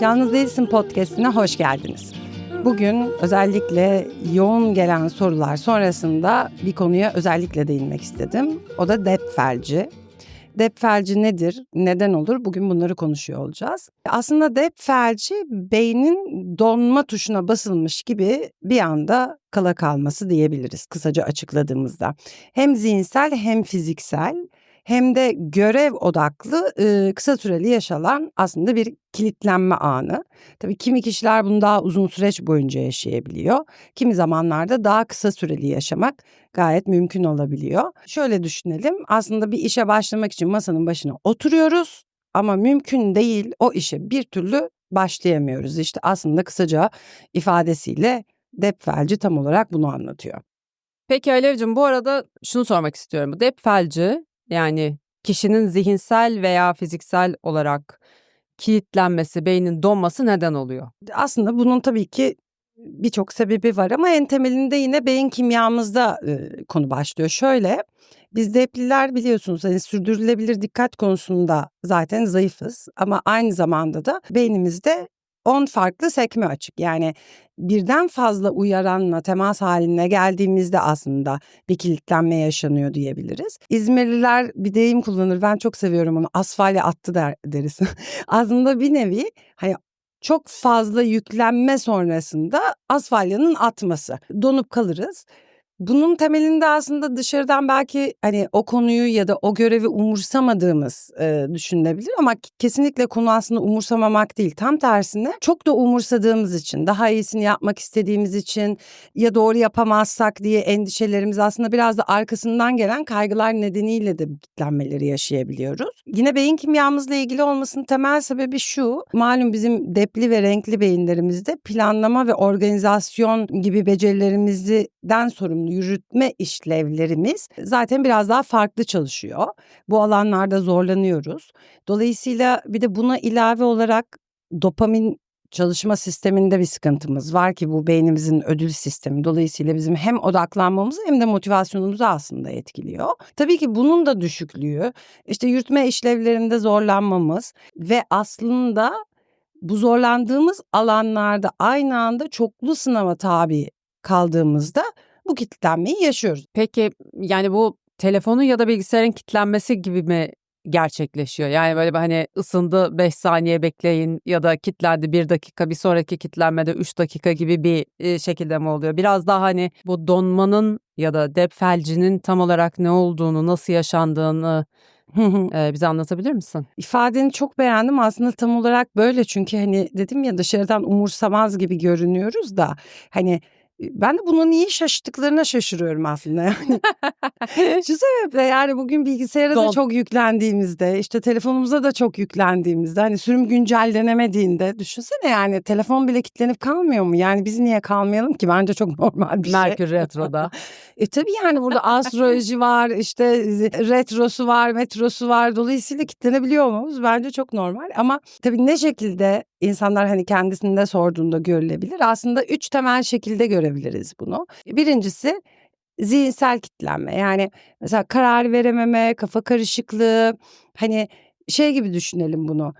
Yalnız Değilsin podcastine hoş geldiniz. Bugün özellikle yoğun gelen sorular sonrasında bir konuya özellikle değinmek istedim. O da dep felci. Dep felci nedir? Neden olur? Bugün bunları konuşuyor olacağız. Aslında dep felci beynin donma tuşuna basılmış gibi bir anda kala kalması diyebiliriz kısaca açıkladığımızda. Hem zihinsel hem fiziksel hem de görev odaklı e, kısa süreli yaşanan aslında bir kilitlenme anı. Tabii kimi kişiler bunu daha uzun süreç boyunca yaşayabiliyor. Kimi zamanlarda daha kısa süreli yaşamak gayet mümkün olabiliyor. Şöyle düşünelim aslında bir işe başlamak için masanın başına oturuyoruz ama mümkün değil o işe bir türlü başlayamıyoruz. İşte aslında kısaca ifadesiyle dep felci tam olarak bunu anlatıyor. Peki Alevcim bu arada şunu sormak istiyorum. Dep felci yani kişinin zihinsel veya fiziksel olarak kilitlenmesi, beynin donması neden oluyor? Aslında bunun tabii ki birçok sebebi var ama en temelinde yine beyin kimyamızda e, konu başlıyor. Şöyle biz depliler biliyorsunuz hani sürdürülebilir dikkat konusunda zaten zayıfız ama aynı zamanda da beynimizde 10 farklı sekme açık. Yani birden fazla uyaranla temas haline geldiğimizde aslında bir kilitlenme yaşanıyor diyebiliriz. İzmirliler bir deyim kullanır. Ben çok seviyorum onu. Asfalya attı der, deriz. aslında bir nevi hani çok fazla yüklenme sonrasında asfalyanın atması. Donup kalırız. Bunun temelinde aslında dışarıdan belki hani o konuyu ya da o görevi umursamadığımız e, düşünülebilir ama kesinlikle konu aslında umursamamak değil. Tam tersine çok da umursadığımız için, daha iyisini yapmak istediğimiz için ya doğru yapamazsak diye endişelerimiz aslında biraz da arkasından gelen kaygılar nedeniyle de kitlenmeleri yaşayabiliyoruz. Yine beyin kimyamızla ilgili olmasının temel sebebi şu. Malum bizim depli ve renkli beyinlerimizde planlama ve organizasyon gibi becerilerimizden sorumlu yürütme işlevlerimiz zaten biraz daha farklı çalışıyor. Bu alanlarda zorlanıyoruz. Dolayısıyla bir de buna ilave olarak dopamin çalışma sisteminde bir sıkıntımız var ki bu beynimizin ödül sistemi. Dolayısıyla bizim hem odaklanmamızı hem de motivasyonumuzu aslında etkiliyor. Tabii ki bunun da düşüklüğü, işte yürütme işlevlerinde zorlanmamız ve aslında bu zorlandığımız alanlarda aynı anda çoklu sınava tabi kaldığımızda bu kilitlenmeyi yaşıyoruz. Peki yani bu telefonun ya da bilgisayarın kilitlenmesi gibi mi gerçekleşiyor? Yani böyle hani ısındı 5 saniye bekleyin ya da kilitlendi 1 dakika bir sonraki kilitlenmede 3 dakika gibi bir şekilde mi oluyor? Biraz daha hani bu donmanın ya da dep felcinin tam olarak ne olduğunu, nasıl yaşandığını ee, bize anlatabilir misin? İfadeni çok beğendim aslında tam olarak böyle çünkü hani dedim ya dışarıdan umursamaz gibi görünüyoruz da hani ben de buna niye şaşırdıklarına şaşırıyorum aslında yani. Şu sebeple yani bugün bilgisayara Don. da çok yüklendiğimizde işte telefonumuza da çok yüklendiğimizde hani sürüm güncellenemediğinde düşünsene yani telefon bile kilitlenip kalmıyor mu? Yani biz niye kalmayalım ki? Bence çok normal bir şey. Merkür Retro'da. E tabii yani burada astroloji var, işte retrosu var, metrosu var. Dolayısıyla kitlenebiliyor muyuz? Bence çok normal. Ama tabii ne şekilde insanlar hani kendisinde sorduğunda görülebilir. Aslında üç temel şekilde görebiliriz bunu. Birincisi zihinsel kitlenme. Yani mesela karar verememe, kafa karışıklığı. Hani şey gibi düşünelim bunu.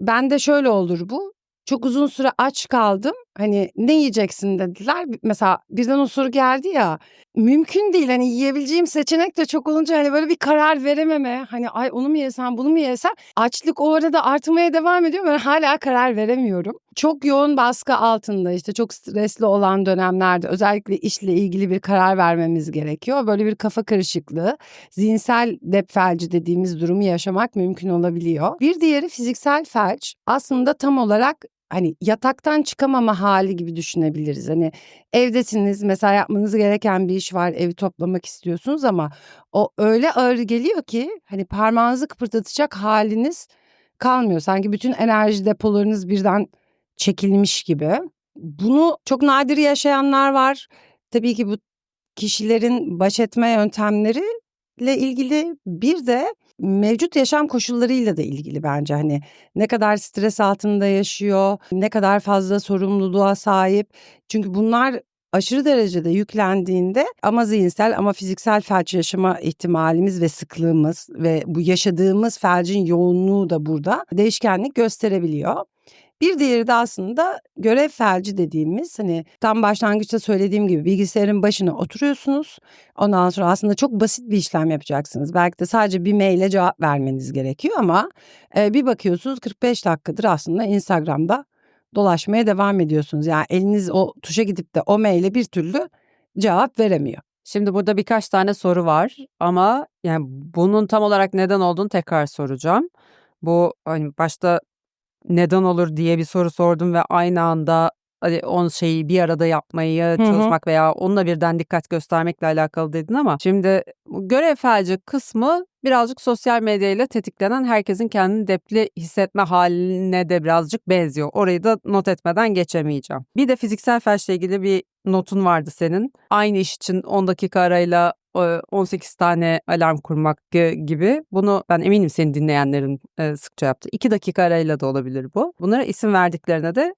Ben de şöyle olur bu. Çok uzun süre aç kaldım. Hani ne yiyeceksin dediler. Mesela birden o soru geldi ya. Mümkün değil hani yiyebileceğim seçenek de çok olunca hani böyle bir karar verememe. Hani ay onu mu yesem bunu mu yesem. Açlık o arada artmaya devam ediyor. Ben hala karar veremiyorum. Çok yoğun baskı altında işte çok stresli olan dönemlerde özellikle işle ilgili bir karar vermemiz gerekiyor. Böyle bir kafa karışıklığı, zihinsel dep felci dediğimiz durumu yaşamak mümkün olabiliyor. Bir diğeri fiziksel felç. Aslında tam olarak hani yataktan çıkamama hali gibi düşünebiliriz. Hani evdesiniz mesela yapmanız gereken bir iş var evi toplamak istiyorsunuz ama o öyle ağır geliyor ki hani parmağınızı kıpırdatacak haliniz kalmıyor. Sanki bütün enerji depolarınız birden çekilmiş gibi. Bunu çok nadir yaşayanlar var. Tabii ki bu kişilerin baş etme yöntemleri ile ilgili bir de mevcut yaşam koşullarıyla da ilgili bence hani ne kadar stres altında yaşıyor, ne kadar fazla sorumluluğa sahip. Çünkü bunlar aşırı derecede yüklendiğinde ama zihinsel ama fiziksel felç yaşama ihtimalimiz ve sıklığımız ve bu yaşadığımız felcin yoğunluğu da burada değişkenlik gösterebiliyor. Bir diğeri de aslında görev felci dediğimiz hani tam başlangıçta söylediğim gibi bilgisayarın başına oturuyorsunuz. Ondan sonra aslında çok basit bir işlem yapacaksınız. Belki de sadece bir maile cevap vermeniz gerekiyor ama e, bir bakıyorsunuz 45 dakikadır aslında Instagram'da dolaşmaya devam ediyorsunuz. Yani eliniz o tuşa gidip de o maile bir türlü cevap veremiyor. Şimdi burada birkaç tane soru var ama yani bunun tam olarak neden olduğunu tekrar soracağım. Bu hani başta neden olur diye bir soru sordum ve aynı anda hani on şeyi bir arada yapmayı hı. çalışmak veya onunla birden dikkat göstermekle alakalı dedin ama şimdi görev felci kısmı birazcık sosyal medyayla tetiklenen herkesin kendini depli hissetme haline de birazcık benziyor. Orayı da not etmeden geçemeyeceğim. Bir de fiziksel felçle ilgili bir notun vardı senin. Aynı iş için 10 dakika arayla 18 tane alarm kurmak gibi. Bunu ben eminim senin dinleyenlerin sıkça yaptı. 2 dakika arayla da olabilir bu. Bunlara isim verdiklerine de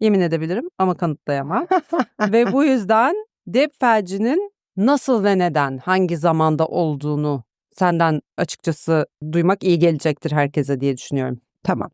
yemin edebilirim ama kanıtlayamam. ve bu yüzden dep felcinin nasıl ve neden, hangi zamanda olduğunu senden açıkçası duymak iyi gelecektir herkese diye düşünüyorum. Tamam.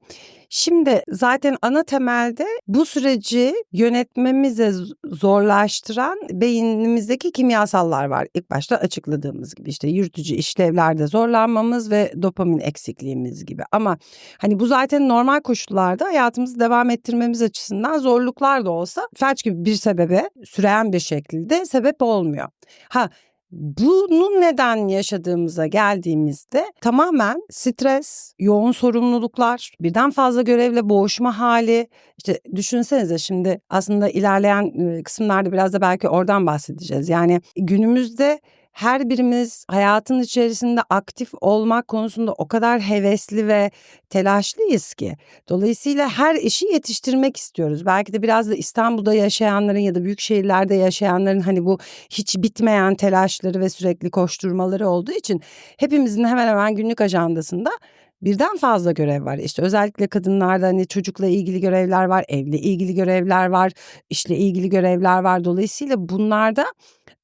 Şimdi zaten ana temelde bu süreci yönetmemize zorlaştıran beynimizdeki kimyasallar var. İlk başta açıkladığımız gibi işte yürütücü işlevlerde zorlanmamız ve dopamin eksikliğimiz gibi. Ama hani bu zaten normal koşullarda hayatımızı devam ettirmemiz açısından zorluklar da olsa felç gibi bir sebebe süreyen bir şekilde sebep olmuyor. Ha bunu neden yaşadığımıza geldiğimizde tamamen stres, yoğun sorumluluklar, birden fazla görevle boğuşma hali. İşte düşünsenize şimdi aslında ilerleyen kısımlarda biraz da belki oradan bahsedeceğiz. Yani günümüzde her birimiz hayatın içerisinde aktif olmak konusunda o kadar hevesli ve telaşlıyız ki. Dolayısıyla her işi yetiştirmek istiyoruz. Belki de biraz da İstanbul'da yaşayanların ya da büyük şehirlerde yaşayanların hani bu hiç bitmeyen telaşları ve sürekli koşturmaları olduğu için hepimizin hemen hemen günlük ajandasında birden fazla görev var. İşte özellikle kadınlarda hani çocukla ilgili görevler var, evle ilgili görevler var, işle ilgili görevler var. Dolayısıyla bunlarda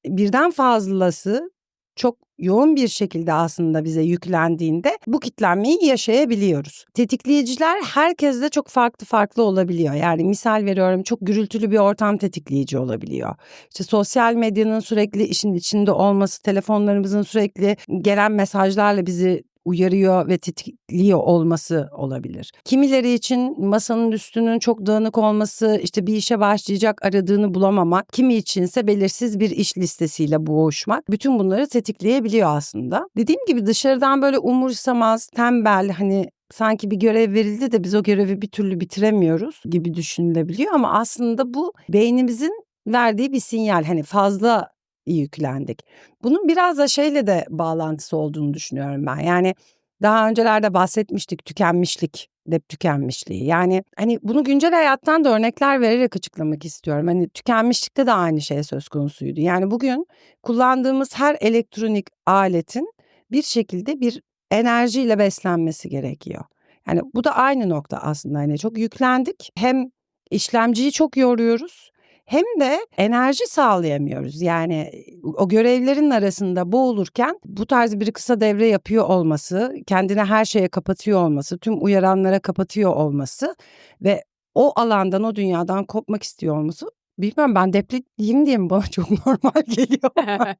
birden fazlası çok yoğun bir şekilde aslında bize yüklendiğinde bu kitlenmeyi yaşayabiliyoruz. Tetikleyiciler herkeste çok farklı farklı olabiliyor. Yani misal veriyorum çok gürültülü bir ortam tetikleyici olabiliyor. İşte sosyal medyanın sürekli işin içinde olması, telefonlarımızın sürekli gelen mesajlarla bizi uyarıyor ve tetikliyor olması olabilir. Kimileri için masanın üstünün çok dağınık olması, işte bir işe başlayacak aradığını bulamamak, kimi içinse belirsiz bir iş listesiyle boğuşmak bütün bunları tetikleyebiliyor aslında. Dediğim gibi dışarıdan böyle umursamaz, tembel hani sanki bir görev verildi de biz o görevi bir türlü bitiremiyoruz gibi düşünülebiliyor ama aslında bu beynimizin verdiği bir sinyal hani fazla yüklendik. Bunun biraz da şeyle de bağlantısı olduğunu düşünüyorum ben. Yani daha öncelerde bahsetmiştik tükenmişlik, dep tükenmişliği. Yani hani bunu güncel hayattan da örnekler vererek açıklamak istiyorum. Hani tükenmişlikte de aynı şey söz konusuydu. Yani bugün kullandığımız her elektronik aletin bir şekilde bir enerjiyle beslenmesi gerekiyor. Yani bu da aynı nokta aslında. Hani çok yüklendik. Hem işlemciyi çok yoruyoruz hem de enerji sağlayamıyoruz. Yani o görevlerin arasında boğulurken bu tarz bir kısa devre yapıyor olması, kendine her şeye kapatıyor olması, tüm uyaranlara kapatıyor olması ve o alandan, o dünyadan kopmak istiyor olması Bilmem ben depresyim diye mi bana çok normal geliyor.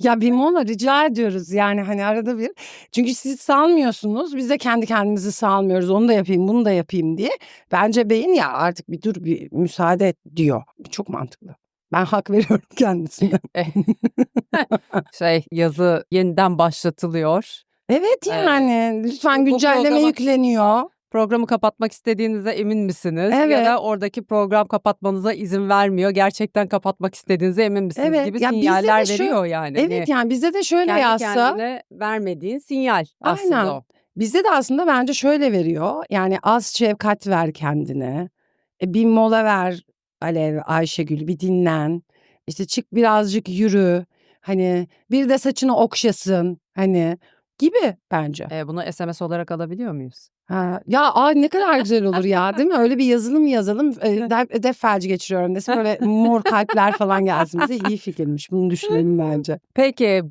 ya bir mola rica ediyoruz yani hani arada bir. Çünkü siz salmıyorsunuz biz de kendi kendimizi salmıyoruz onu da yapayım bunu da yapayım diye. Bence beyin ya artık bir dur bir müsaade et diyor. Çok mantıklı. Ben hak veriyorum kendisine. şey yazı yeniden başlatılıyor. Evet yani lütfen bu güncelleme programa- yükleniyor. Programı kapatmak istediğinize emin misiniz? Ya Evet. da oradaki program kapatmanıza izin vermiyor. Gerçekten kapatmak istediğinize emin misiniz Evet, gibi ya sinyaller şu- veriyor yani. Evet yani bizde de şöyle kendi yazsa. kendine vermediğin sinyal aslında Aynen. o. Bizde de aslında bence şöyle veriyor. Yani az şefkat ver kendine. E, bir mola ver Alev, Ayşegül bir dinlen. İşte çık birazcık yürü. Hani bir de saçını okşasın. Hani gibi bence. Eee, bunu SMS olarak alabiliyor muyuz? Ha, ya, a, ne kadar güzel olur ya, değil mi? Öyle bir yazılım yazalım, eee, dep hedef felci geçiriyorum desin, böyle mor kalpler falan gelsin bize. İyi fikirmiş, bunu düşünelim bence. Peki,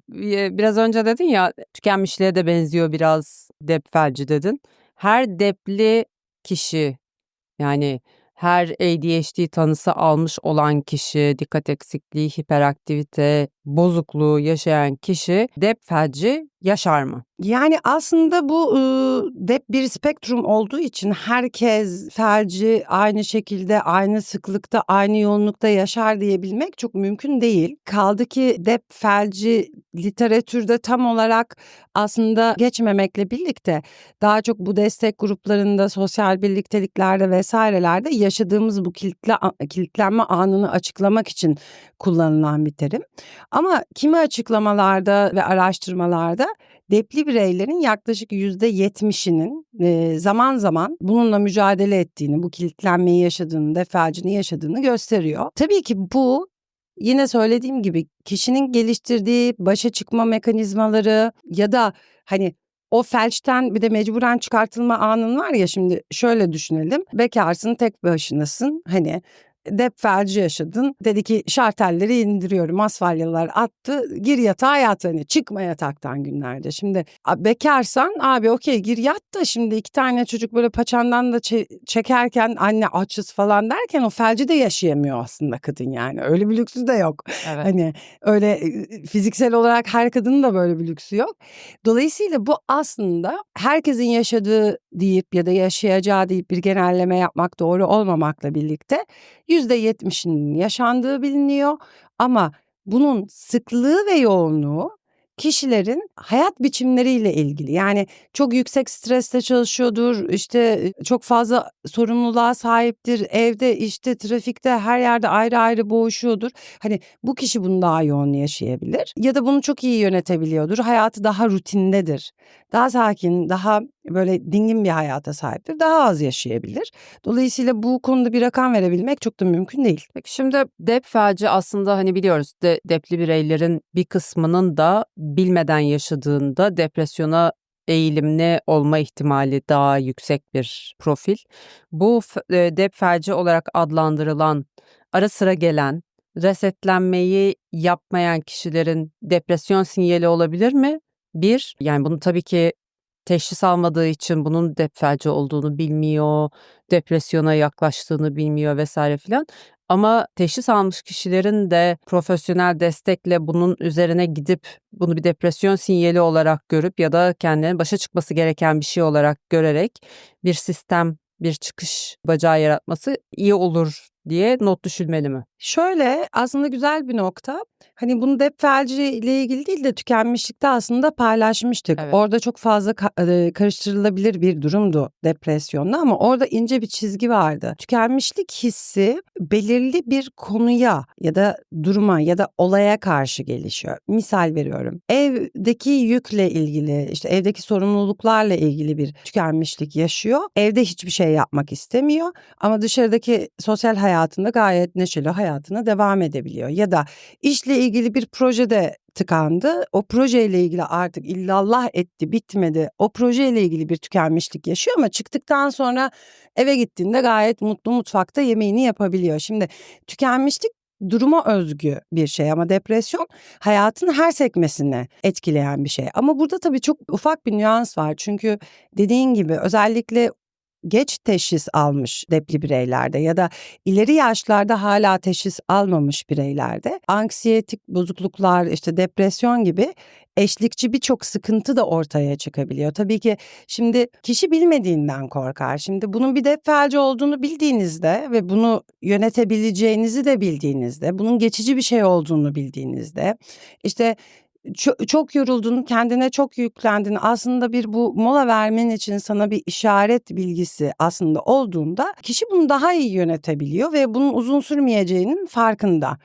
biraz önce dedin ya, tükenmişliğe de benziyor biraz dep felci dedin. Her depli kişi, yani her ADHD tanısı almış olan kişi, dikkat eksikliği, hiperaktivite bozukluğu yaşayan kişi dep felci yaşar mı? Yani, aslında bu, ııı, dep bir spektrum olduğu için herkes felci aynı şekilde, aynı sıklıkta, aynı yoğunlukta yaşar diyebilmek çok mümkün değil. Kaldı ki dep felci literatürde tam olarak aslında geçmemekle birlikte daha çok bu destek gruplarında, sosyal birlikteliklerde vs.lerde yaşadığımız bu kilitle kilitlenme anını açıklamak için kullanılan bir terim. Ama kimi açıklamalarda ve araştırmalarda depli bireylerin yaklaşık %70'inin, eee, zaman zaman bununla mücadele ettiğini, bu kilitlenmeyi yaşadığını, dep felcini yaşadığını gösteriyor. Tabii ki bu yine söylediğim gibi kişinin geliştirdiği başa çıkma mekanizmaları ya da, hani, o felçten bir de mecburen çıkartılma anın var ya, şimdi şöyle düşünelim, bekârsın, tek başınasın, hani, dep felci yaşadın. Dedi ki şartelleri indiriyorum, asfalyalar attı, gir yatağa yat, hani, çıkma yataktan günlerce. Şimdi a bekârsan abi okay gir yat da şimdi 2 tane çocuk böyle paçandan da çe çekerken anne açız falan derken o felci de yaşayamıyor aslında kadın yani. Öyle bir lüksü de yok. Evet. Hani, öyle, eee, fiziksel olarak her kadının da böyle bir lüksü yok. Dolayısıyla bu aslında herkesin yaşadığı deyip ya da yaşayacağı deyip bir genelleme yapmak doğru olmamakla birlikte %70'inin yaşandığı biliniyor ama bunun sıklığı ve yoğunluğu kişilerin hayat biçimleriyle ilgili. Yani çok yüksek streste çalışıyordur, işte, çok fazla sorumluluğa sahiptir, evde, işte, trafikte, her yerde ayrı ayrı boğuşuyordur. Hani, bu kişi bunu daha yoğun yaşayabilir ya da bunu çok iyi yönetebiliyordur. Hayatı daha rutindedir. Daha sakin, daha böyle dingin bir hayata sahiptir. Daha az yaşayabilir. Dolayısıyla bu konuda bir rakam verebilmek çok da mümkün değil. Peki şimdi dep felci aslında, hani, biliyoruz de depli bireylerin bir kısmının da bilmeden yaşadığında depresyona eğilimli olma ihtimali daha yüksek bir profil. Bu eee, dep felci olarak adlandırılan, ara sıra gelen, resetlenmeyi yapmayan kişilerin depresyon sinyali olabilir mi? 1, yani, bunu tabii ki teşhis almadığı için bunun dep felci olduğunu bilmiyor, depresyona yaklaştığını bilmiyor vs. filan ama teşhis almış kişilerin de profesyonel destekle bunun üzerine gidip bunu bir depresyon sinyali olarak görüp ya da kendilerinin başa çıkması gereken bir şey olarak görerek bir sistem, bir çıkış bacağı yaratması iyi olur diye not düşülmeli mi? Şöyle, aslında güzel bir nokta. Hani, bunu dep felciyle ilgili değil de tükenmişlikte aslında paylaşmıştık. Evet. Orada çok fazla ka eee, karıştırılabilir bir durumdu depresyonla ama orada ince bir çizgi vardı. Tükenmişlik hissi belirli bir konuya ya da duruma ya da olaya karşı gelişiyor. Misal veriyorum, evdeki yükle ilgili, işte, evdeki sorumluluklarla ilgili bir tükenmişlik yaşıyor. Evde hiçbir şey yapmak istemiyor ama dışarıdaki sosyal hayatında gayet neşeli hayatına devam edebiliyor ya da işle ilgili bir projede tıkandı. O projeyle ilgili artık illallah etti, bitmedi. O projeyle ilgili bir tükenmişlik yaşıyor ama çıktıktan sonra eve gittiğinde gayet mutlu mutfakta yemeğini yapabiliyor. Şimdi tükenmişlik duruma özgü bir şey ama depresyon hayatın her sekmesini etkileyen bir şey. Ama burada tabii çok ufak bir nüans var. Çünkü dediğin gibi özellikle geç teşhis almış depli bireylerde ya da ileri yaşlarda hâlâ teşhis almamış bireylerde anksiyetik bozukluklar, işte, depresyon gibi eşlikçi birçok sıkıntı da ortaya çıkabiliyor. Tabii ki şimdi kişi bilmediğinden korkar. Şimdi bunun bir dep felci olduğunu bildiğinizde ve bunu yönetebileceğinizi de bildiğinizde, bunun geçici bir şey olduğunu bildiğinizde, işte, ço çok yoruldun, kendine çok yüklendin, aslında bir bu mola vermen için sana bir işaret bilgisi aslında olduğunda kişi bunu daha iyi yönetebiliyor ve bunun uzun sürmeyeceğinin farkında.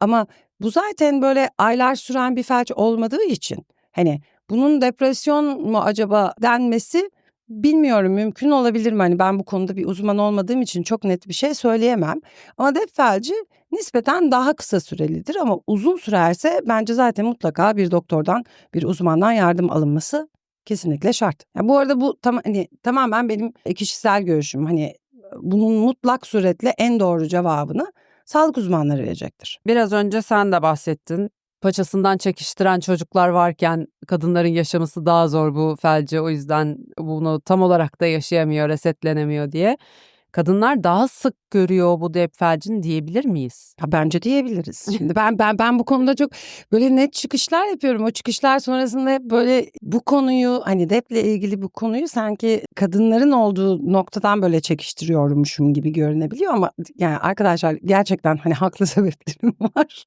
Ama bu zaten böyle aylar süren bir felç olmadığı için, hani, bunun depresyon mu acaba denmesi bilmiyorum mümkün olabilir mi? Hani, ben bu konuda bir uzman olmadığım için çok net bir şey söyleyemem ama dep felci nispeten daha kısa sürelidir ama uzun sürerse bence zaten mutlaka bir doktordan, bir uzmandan yardım alınması Kesinlikle şart. Ya bu arada bu tam hani tamamen benim kişisel görüşüm. Hani bunun mutlak suretle en doğru cevabını sağlık uzmanları verecektir. Biraz önce sen de bahsettin. Paçasından çekiştiren çocuklar varken kadınların yaşaması daha zor bu felci. O yüzden bunu tam olarak da yaşayamıyor, resetlenemiyor diye. Kadınlar daha sık görüyor bu dep felcini diyebilir miyiz? Ha, bence diyebiliriz. Şimdi ben ben ben bu konuda çok böyle net çıkışlar yapıyorum. O çıkışlar sonrasında hep böyle bu konuyu hani deple ilgili bu konuyu sanki kadınların olduğu noktadan böyle çekiştiriyormuşum gibi görünebiliyor ama yani arkadaşlar gerçekten hani haklı sebeplerim var.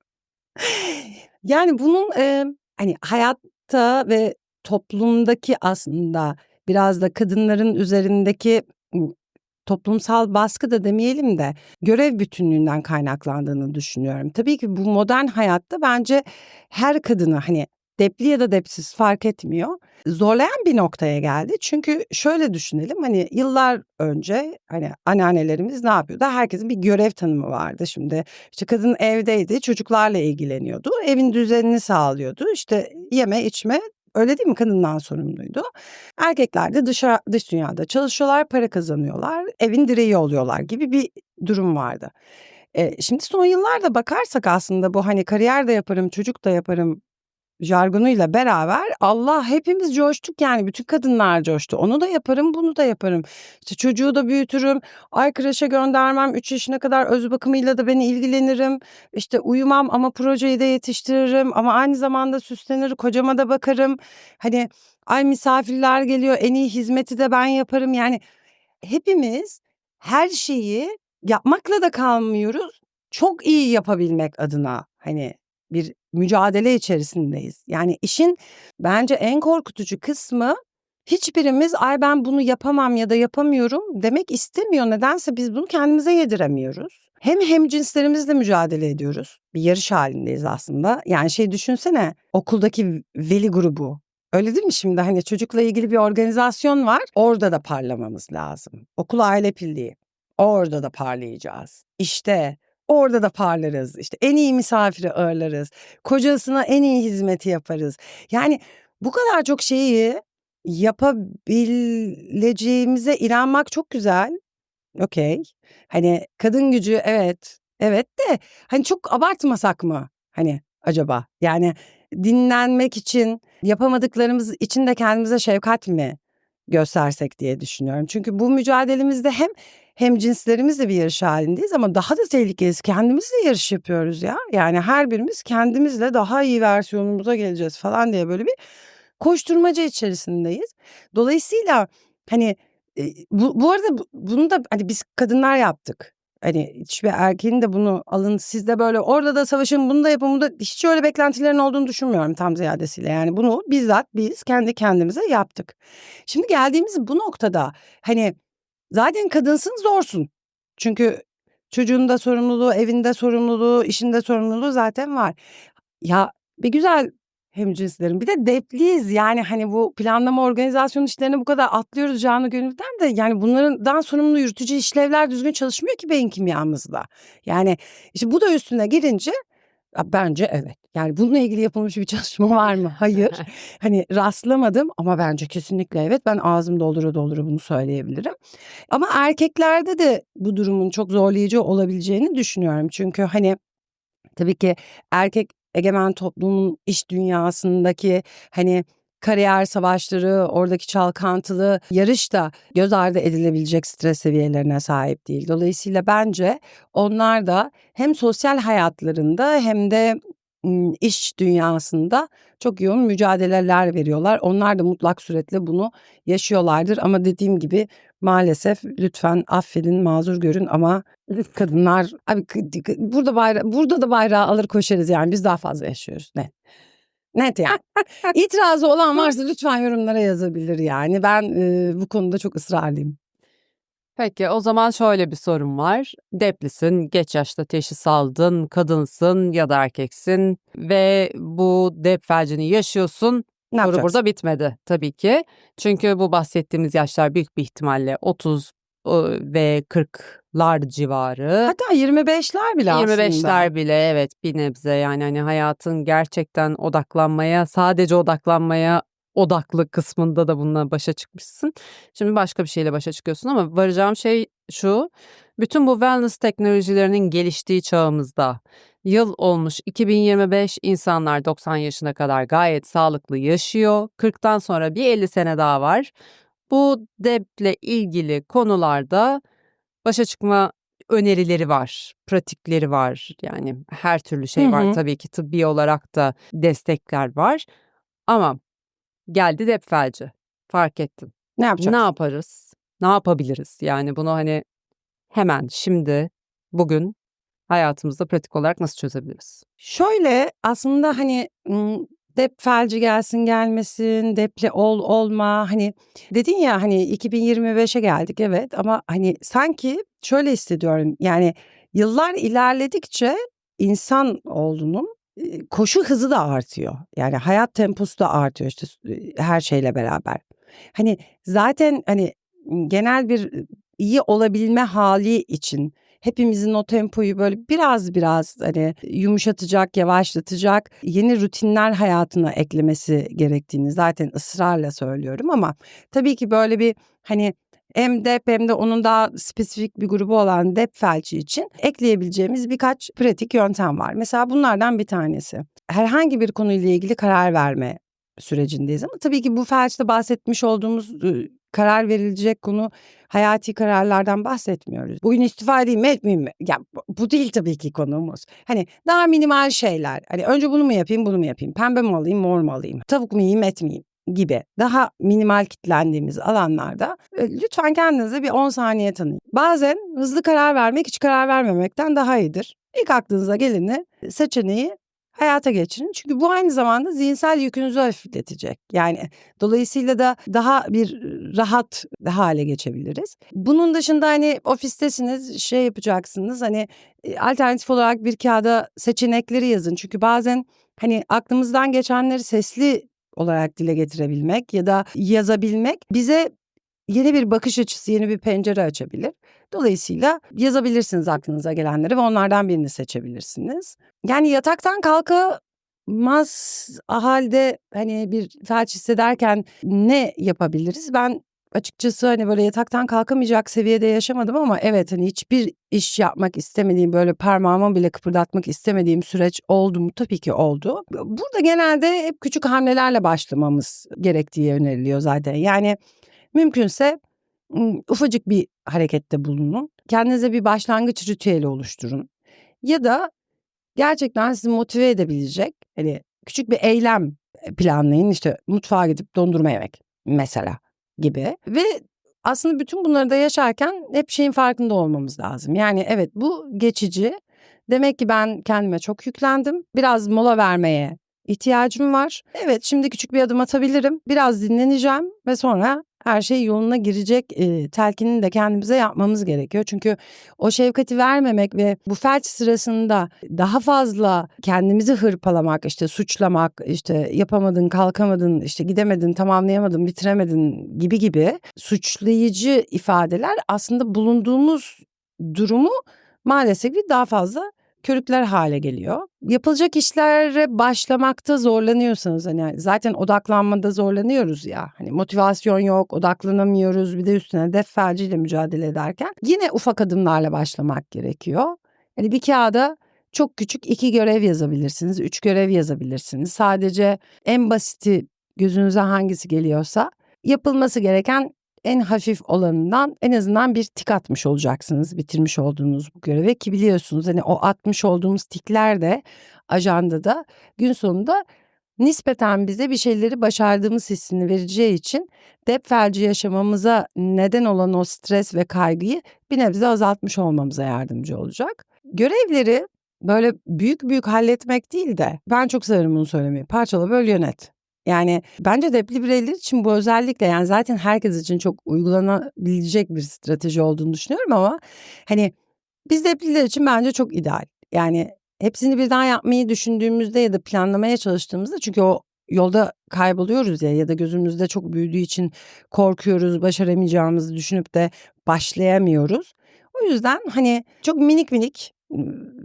yani bunun e, hani hayatta ve toplumdaki aslında biraz da kadınların üzerindeki toplumsal baskı da demeyelim de görev bütünlüğünden kaynaklandığını düşünüyorum. Tabii ki bu modern hayatta bence her kadını hani depli ya da depsiz fark etmiyor. Zorlayan bir noktaya geldi. Çünkü şöyle düşünelim hani yıllar önce hani anneannelerimiz ne yapıyordu? Herkesin bir görev tanımı vardı. Şimdi işte kadın evdeydi, çocuklarla ilgileniyordu, evin düzenini sağlıyordu. İşte yeme içme Öyle değil mi? Kadından sorumluydu. Erkekler de dışa, dış dünyada çalışıyorlar, para kazanıyorlar, evin direği oluyorlar gibi bir durum vardı. E, şimdi son yıllarda bakarsak aslında bu hani kariyer de yaparım, çocuk da yaparım jargonuyla beraber Allah hepimiz coştuk yani bütün kadınlar coştu. Onu da yaparım bunu da yaparım. İşte çocuğu da büyütürüm. Ay kreşe göndermem. 3 yaşına kadar öz bakımıyla da ben ilgilenirim. İşte uyumam ama projeyi de yetiştiririm. Ama aynı zamanda süslenir kocama da bakarım. Hani ay misafirler geliyor en iyi hizmeti de ben yaparım. Yani hepimiz her şeyi yapmakla da kalmıyoruz. Çok iyi yapabilmek adına hani bir mücadele içerisindeyiz. Yani işin bence en korkutucu kısmı hiçbirimiz ay ben bunu yapamam ya da yapamıyorum demek istemiyor. Nedense biz bunu kendimize yediremiyoruz. Hem hem cinslerimizle mücadele ediyoruz. Bir yarış halindeyiz aslında. Yani şey düşünsene okuldaki veli grubu. Öyle değil mi şimdi hani çocukla ilgili bir organizasyon var. Orada da parlamamız lazım. Okul aile birliği. Orada da parlayacağız. İşte Orada da parlarız. İşte en iyi misafiri ağırlarız. Kocasına en iyi hizmeti yaparız. Yani bu kadar çok şeyi yapabileceğimize inanmak çok güzel. Okey. Hani kadın gücü evet. Evet de hani çok abartmasak mı? Hani acaba? Yani dinlenmek için yapamadıklarımız için de kendimize şefkat mi göstersek diye düşünüyorum. Çünkü bu mücadelemizde hem hem cinslerimizle bir yarış halindeyiz ama daha da tehlikeliyiz. Kendimizle yarış yapıyoruz ya. Yani her birimiz kendimizle daha iyi versiyonumuza geleceğiz falan diye böyle bir koşturmaca içerisindeyiz. Dolayısıyla hani e, bu, bu arada bunu da hani biz kadınlar yaptık. Hani hiçbir erkeğin de bunu alın siz de böyle orada da savaşın bunu da yapın bunu da hiç öyle beklentilerin olduğunu düşünmüyorum tam ziyadesiyle. Yani bunu bizzat biz kendi kendimize yaptık. Şimdi geldiğimiz bu noktada hani zaten kadınsın zorsun. Çünkü çocuğun da sorumluluğu, evinde sorumluluğu, işinde sorumluluğu zaten var. Ya bir güzel hemcinslerim bir de depliyiz yani hani bu planlama organizasyon işlerini bu kadar atlıyoruz canı gönülden de yani bunlardan sorumlu yürütücü işlevler düzgün çalışmıyor ki beyin kimyamızda. Yani işte bu da üstüne girince bence evet. Yani bununla ilgili yapılmış bir çalışma var mı? Hayır. hani rastlamadım ama bence kesinlikle evet. Ben ağzım doldura doldura bunu söyleyebilirim. Ama erkeklerde de bu durumun çok zorlayıcı olabileceğini düşünüyorum. Çünkü hani tabii ki erkek egemen toplumun iş dünyasındaki hani kariyer savaşları, oradaki çalkantılı yarış da göz ardı edilebilecek stres seviyelerine sahip değil. Dolayısıyla bence onlar da hem sosyal hayatlarında hem de iş dünyasında çok yoğun mücadeleler veriyorlar. Onlar da mutlak suretle bunu yaşıyorlardır ama dediğim gibi maalesef lütfen affedin, mazur görün ama kadınlar abi burada bayra burada da bayrağı alır koşarız yani biz daha fazla yaşıyoruz net. Net yani. İtirazı olan varsa lütfen yorumlara yazabilir yani. Ben e, bu konuda çok ısrarlıyım. Peki o zaman şöyle bir sorum var. Deplisin, geç yaşta teşhis aldın, kadınsın ya da erkeksin ve bu dep felcini yaşıyorsun. Ne Soru burada bitmedi tabii ki. Çünkü bu bahsettiğimiz yaşlar büyük bir ihtimalle 30 ve 40'lar civarı. Hatta 25'ler bile aslında. 25'ler bile evet bir nebze yani hani hayatın gerçekten odaklanmaya, sadece odaklanmaya odaklı kısmında da bununla başa çıkmışsın. Şimdi başka bir şeyle başa çıkıyorsun ama varacağım şey şu. Bütün bu wellness teknolojilerinin geliştiği çağımızda yıl olmuş 2025 insanlar 90 yaşına kadar gayet sağlıklı yaşıyor. 40'tan sonra bir 50 sene daha var. Bu DEP'le ilgili konularda başa çıkma önerileri var, pratikleri var. Yani her türlü şey Hı var tabii ki tıbbi olarak da destekler var. Ama geldi dep felci. Fark ettin. Ne yapacağız? Ne yaparız? Ne yapabiliriz? Yani bunu hani hemen şimdi bugün hayatımızda pratik olarak nasıl çözebiliriz? Şöyle aslında hani dep felci gelsin gelmesin, depli ol olma hani dedin ya hani 2025'e geldik evet ama hani sanki şöyle hissediyorum yani yıllar ilerledikçe insan olduğunun e, koşu hızı da artıyor. Yani hayat temposu da artıyor işte e, her şeyle beraber. Hani zaten hani genel bir e, iyi olabilme hali için hepimizin o tempoyu böyle biraz biraz hani yumuşatacak, yavaşlatacak yeni rutinler hayatına eklemesi gerektiğini zaten ısrarla söylüyorum ama tabii ki böyle bir hani hem DEP hem de onun daha spesifik bir grubu olan DEP felci için ekleyebileceğimiz birkaç pratik yöntem var. Mesela bunlardan bir tanesi. Herhangi bir konuyla ilgili karar verme sürecindeyiz ama tabii ki bu felçte bahsetmiş olduğumuz ıı, karar verilecek konu hayati kararlardan bahsetmiyoruz. Bugün istifa edeyim mi etmeyeyim mi? Ya bu- değil tabii ki konumuz. Hani daha minimal şeyler. Hani önce bunu mu yapayım bunu mu yapayım? Pembe mi alayım mor mu alayım? Tavuk mu yiyeyim et mi yiyeyim? gibi daha minimal kitlendiğimiz alanlarda e, lütfen kendinize bir 10 saniye tanıyın. Bazen hızlı karar vermek hiç karar vermemekten daha iyidir. İlk aklınıza geleni seçeneği hayata geçirin. Çünkü bu aynı zamanda zihinsel yükünüzü hafifletecek. Yani dolayısıyla da daha bir rahat hale geçebiliriz. Bunun dışında hani ofistesiniz şey yapacaksınız hani alternatif olarak bir kağıda seçenekleri yazın. Çünkü bazen hani aklımızdan geçenleri sesli olarak dile getirebilmek ya da yazabilmek bize yeni bir bakış açısı, yeni bir pencere açabilir. Dolayısıyla yazabilirsiniz aklınıza gelenleri ve onlardan birini seçebilirsiniz. Yani yataktan kalkamaz halde hani bir felç hissederken ne yapabiliriz? Ben açıkçası hani böyle yataktan kalkamayacak seviyede yaşamadım ama evet hani hiçbir iş yapmak istemediğim böyle parmağımı bile kıpırdatmak istemediğim süreç oldu mu? Tabii ki oldu. Burada genelde hep küçük hamlelerle başlamamız gerektiği öneriliyor zaten. Yani mümkünse ufacık bir harekette bulunun. Kendinize bir başlangıç ritüeli oluşturun. Ya da gerçekten sizi motive edebilecek hani küçük bir eylem planlayın. İşte mutfağa gidip dondurma yemek mesela gibi. Ve aslında bütün bunları da yaşarken hep şeyin farkında olmamız lazım. Yani evet bu geçici. Demek ki ben kendime çok yüklendim. Biraz mola vermeye ihtiyacım var. Evet şimdi küçük bir adım atabilirim. Biraz dinleneceğim ve sonra her şey yoluna girecek e, telkinini de kendimize yapmamız gerekiyor. Çünkü o şefkati vermemek ve bu felç sırasında daha fazla kendimizi hırpalamak, işte suçlamak, işte yapamadın, kalkamadın, işte gidemedin, tamamlayamadın, bitiremedin gibi gibi suçlayıcı ifadeler aslında bulunduğumuz durumu maalesef ki daha fazla körükler hale geliyor. Yapılacak işlere başlamakta zorlanıyorsanız hani zaten odaklanmada zorlanıyoruz ya. Hani motivasyon yok, odaklanamıyoruz. Bir de üstüne def felciyle mücadele ederken yine ufak adımlarla başlamak gerekiyor. Hani bir kağıda çok küçük iki görev yazabilirsiniz, üç görev yazabilirsiniz. Sadece en basiti gözünüze hangisi geliyorsa yapılması gereken en hafif olanından en azından bir tik atmış olacaksınız bitirmiş olduğunuz bu görevi ki biliyorsunuz hani o atmış olduğumuz tikler de ajandada gün sonunda nispeten bize bir şeyleri başardığımız hissini vereceği için dep felci yaşamamıza neden olan o stres ve kaygıyı bir nebze azaltmış olmamıza yardımcı olacak. Görevleri böyle büyük büyük halletmek değil de ben çok severim bunu söylemeyi parçala böl yönet. Yani bence depli bireyler için bu özellikle yani zaten herkes için çok uygulanabilecek bir strateji olduğunu düşünüyorum ama hani biz depliler için bence çok ideal. Yani hepsini birden yapmayı düşündüğümüzde ya da planlamaya çalıştığımızda çünkü o yolda kayboluyoruz ya ya da gözümüzde çok büyüdüğü için korkuyoruz, başaramayacağımızı düşünüp de başlayamıyoruz. O yüzden hani çok minik minik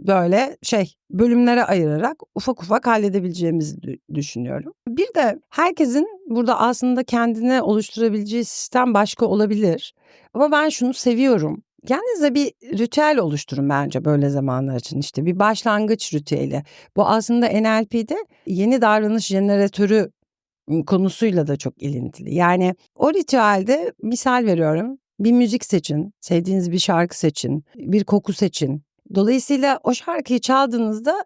böyle şey bölümlere ayırarak ufak ufak halledebileceğimizi dü- düşünüyorum. Bir de herkesin burada aslında kendine oluşturabileceği sistem başka olabilir. Ama ben şunu seviyorum. Kendinize bir ritüel oluşturun bence böyle zamanlar için. İşte bir başlangıç ritüeli. Bu aslında NLP'de yeni davranış jeneratörü konusuyla da çok ilintili. Yani o ritüelde misal veriyorum. Bir müzik seçin, sevdiğiniz bir şarkı seçin, bir koku seçin. Dolayısıyla o şarkıyı çaldığınızda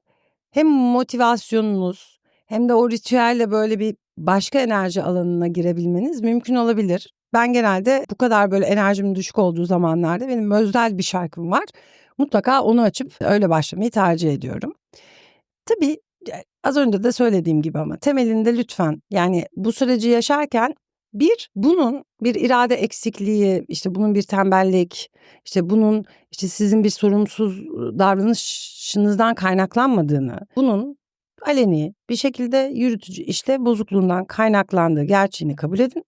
hem motivasyonunuz hem de o ritüelle böyle bir başka enerji alanına girebilmeniz mümkün olabilir. Ben genelde bu kadar böyle enerjimin düşük olduğu zamanlarda benim özel bir şarkım var. Mutlaka onu açıp öyle başlamayı tercih ediyorum. Tabii az önce de söylediğim gibi ama temelinde lütfen yani bu süreci yaşarken bir bunun bir irade eksikliği işte bunun bir tembellik işte bunun işte sizin bir sorumsuz davranışınızdan kaynaklanmadığını bunun aleni bir şekilde yürütücü işte bozukluğundan kaynaklandığı gerçeğini kabul edin.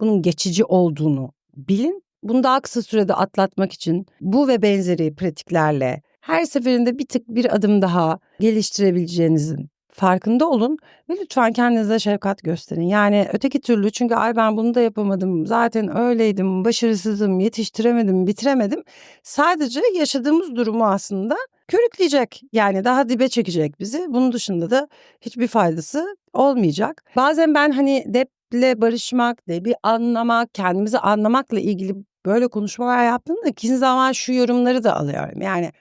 Bunun geçici olduğunu bilin. Bunu daha kısa sürede atlatmak için bu ve benzeri pratiklerle her seferinde bir tık bir adım daha geliştirebileceğinizin farkında olun ve lütfen kendinize şefkat gösterin. Yani öteki türlü çünkü ay ben bunu da yapamadım, zaten öyleydim, başarısızım, yetiştiremedim, bitiremedim. Sadece yaşadığımız durumu aslında körükleyecek. Yani daha dibe çekecek bizi. Bunun dışında da hiçbir faydası olmayacak. Bazen ben hani deple barışmak, debi anlamak, kendimizi anlamakla ilgili böyle konuşmalar yaptığımda ikinci zaman şu yorumları da alıyorum. Yani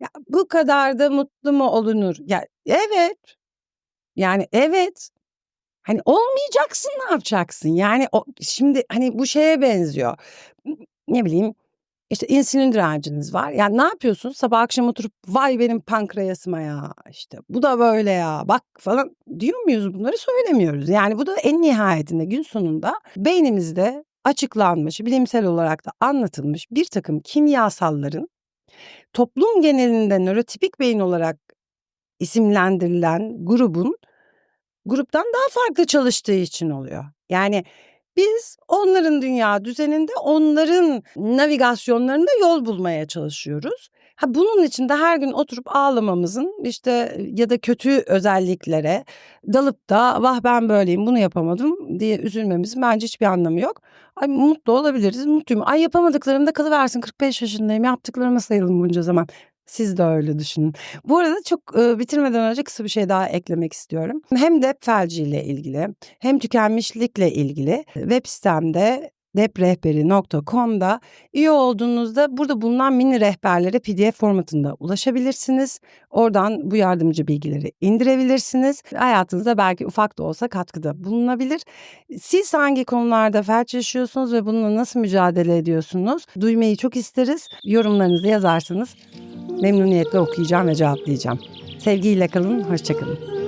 ya bu kadar da mutlu mu olunur? Ya evet. Yani evet. Hani olmayacaksın ne yapacaksın? Yani o, şimdi hani bu şeye benziyor. Ne bileyim işte insülin direnciniz var. Yani ne yapıyorsun? Sabah akşam oturup vay benim pankreasıma ya işte bu da böyle ya bak falan diyor muyuz bunları söylemiyoruz. Yani bu da en nihayetinde gün sonunda beynimizde açıklanmış bilimsel olarak da anlatılmış bir takım kimyasalların toplum genelinde nörotipik beyin olarak isimlendirilen grubun gruptan daha farklı çalıştığı için oluyor. Yani biz onların dünya düzeninde onların navigasyonlarında yol bulmaya çalışıyoruz. Ha bunun için de her gün oturup ağlamamızın işte ya da kötü özelliklere dalıp da vah ben böyleyim bunu yapamadım diye üzülmemizin bence hiçbir anlamı yok. Ay mutlu olabiliriz mutluyum. Ay yapamadıklarımda kalıversin 45 yaşındayım yaptıklarıma sayalım bunca zaman. Siz de öyle düşünün. Bu arada çok e, bitirmeden önce kısa bir şey daha eklemek istiyorum. Hem dep felciyle ilgili hem tükenmişlikle ilgili web sitemde deprehberi.com'da üye olduğunuzda burada bulunan mini rehberlere pdf formatında ulaşabilirsiniz. Oradan bu yardımcı bilgileri indirebilirsiniz. Hayatınızda belki ufak da olsa katkıda bulunabilir. Siz hangi konularda felç yaşıyorsunuz ve bununla nasıl mücadele ediyorsunuz? Duymayı çok isteriz. Yorumlarınızı yazarsanız memnuniyetle okuyacağım ve cevaplayacağım. Sevgiyle kalın, hoşçakalın.